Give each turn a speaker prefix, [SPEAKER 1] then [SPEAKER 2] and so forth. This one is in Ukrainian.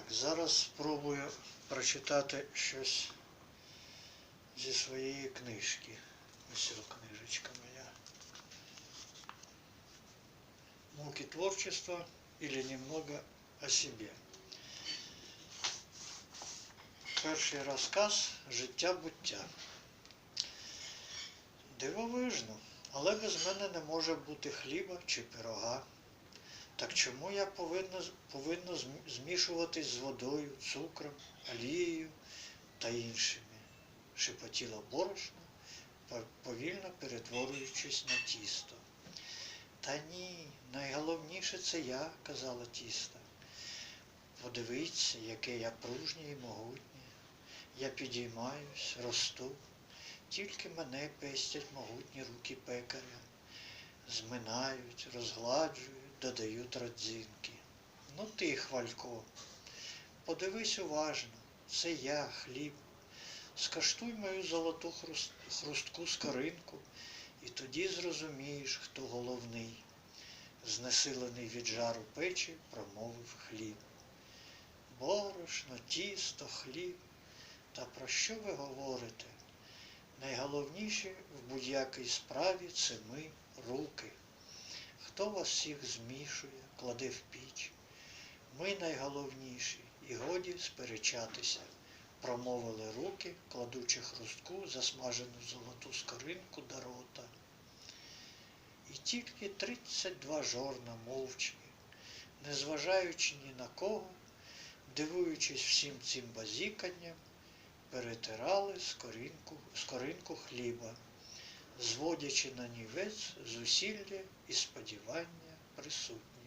[SPEAKER 1] Так, зараз спробую прочитати щось зі своєї книжки. Ось книжечка моя. Муки творчества или немного о себе. Перший розказ Життя буття. Дивовижно, але без мене не може бути хліба чи пирога. Так чому я повинна, повинна зм- змішуватись з водою, цукром, олією та іншими? шепотіла борошно, повільно перетворюючись на тісто. Та ні, найголовніше це я, казала тісто. Подивіться, яке я пружнє і могутнє. Я підіймаюсь, росту, тільки мене пестять могутні руки пекаря. Зминають, розгладжують, додають родзинки. Ну ти, хвалько, подивись уважно, це я, хліб. Скаштуй мою золоту хруст- хрустку скоринку, і тоді зрозумієш, хто головний. Знесилений від жару печі, промовив хліб. Борошно, тісто, хліб. Та про що ви говорите? Найголовніше в будь-якій справі це ми, руки. Хто вас всіх змішує, кладе в піч? Ми найголовніші, і годі сперечатися, промовили руки, кладучи хрустку, засмажену золоту скоринку до рота. І тільки тридцять два жорна мовчки, незважаючи ні на кого, дивуючись всім цим базіканням, перетирали скоринку, скоринку хліба, зводячи на нівець зусилля і сподівання присутніх.